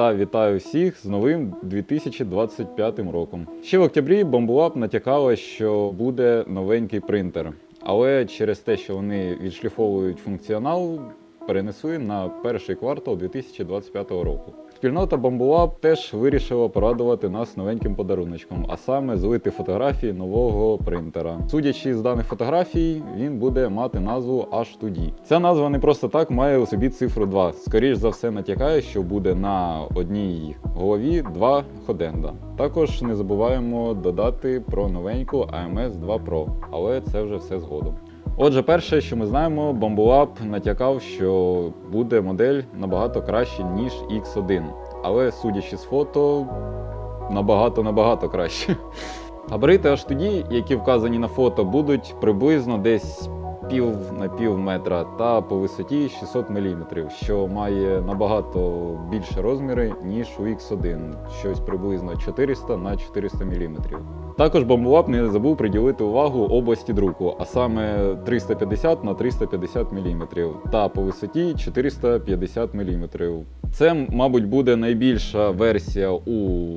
та вітаю всіх з новим 2025 роком. Ще в октябрі Bamboo натякала, що буде новенький принтер, але через те, що вони відшліфовують функціонал, перенесли на перший квартал 2025 року. Спільнота Bamboo теж вирішила порадувати нас новеньким подаруночком, а саме злити фотографії нового принтера. Судячи з даних фотографій, він буде мати назву H2D. Ця назва не просто так має у собі цифру 2. Скоріш за все натякає, що буде на одній голові два ходенда. Також не забуваємо додати про новеньку AMS 2 Pro, але це вже все згодом. Отже, перше, що ми знаємо, Bamboo натякав, що буде модель набагато краще, ніж X1. Але судячи з фото, набагато-набагато краще. Габарити аж тоді, які вказані на фото, будуть приблизно десь пів на пів метра та по висоті 600 мм, що має набагато більше розміри, ніж у X1, щось приблизно 400 на 400 мм. Також Bamboo не забув приділити увагу області друку, а саме 350 на 350 мм та по висоті 450 мм. Це, мабуть, буде найбільша версія у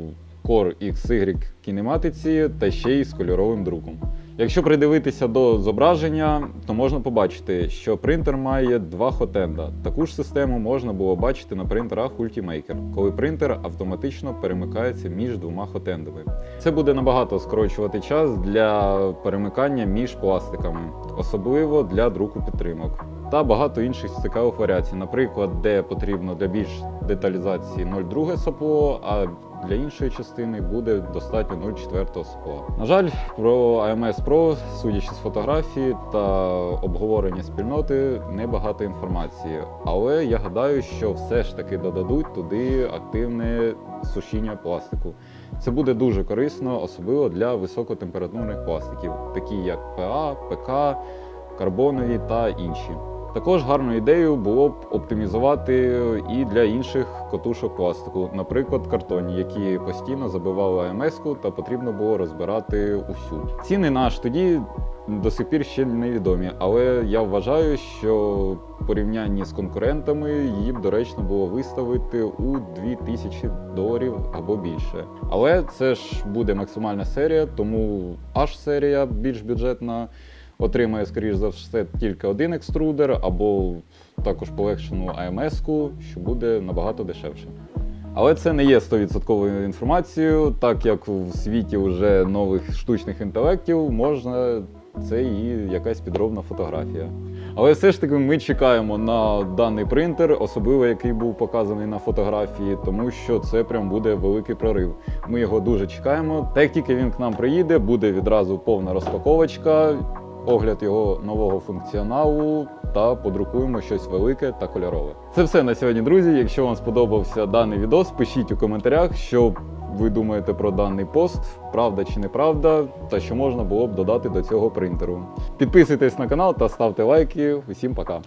Core XY кінематиці та ще й з кольоровим друком. Якщо придивитися до зображення, то можна побачити, що принтер має два хотенда. Таку ж систему можна було бачити на принтерах Ultimaker, коли принтер автоматично перемикається між двома хотендами. Це буде набагато скорочувати час для перемикання між пластиками, особливо для друку підтримок. Та багато інших цікавих варіацій, наприклад, де потрібно для більш деталізації 0,2 сопло, а для іншої частини буде достатньо 0,4 сопла. На жаль, про AMS Pro, судячи з фотографії та обговорення спільноти, небагато інформації. Але я гадаю, що все ж таки додадуть туди активне сушіння пластику. Це буде дуже корисно, особливо для високотемпературних пластиків, такі як ПА, ПК, карбонові та інші. Також гарною ідеєю було б оптимізувати і для інших котушок пластику, наприклад, картонні, які постійно забивали АМС-ку та потрібно було розбирати усю. Ціни на аж тоді до сих пір ще невідомі, але я вважаю, що порівнянні з конкурентами її б доречно було виставити у 2000 доларів або більше. Але це ж буде максимальна серія, тому аж серія більш бюджетна отримає, скоріш за все, тільки один екструдер, або також полегшену АМС-ку, що буде набагато дешевше. Але це не є 100% інформацією, так як в світі вже нових штучних інтелектів можна це і якась підробна фотографія. Але все ж таки ми чекаємо на даний принтер, особливо який був показаний на фотографії, тому що це прям буде великий прорив. Ми його дуже чекаємо. Та як тільки він к нам приїде, буде відразу повна розпаковочка, огляд його нового функціоналу та подрукуємо щось велике та кольорове. Це все на сьогодні, друзі. Якщо вам сподобався даний відос, пишіть у коментарях, що ви думаєте про даний пост, правда чи неправда, та що можна було б додати до цього принтеру. Підписуйтесь на канал та ставте лайки. Усім пока!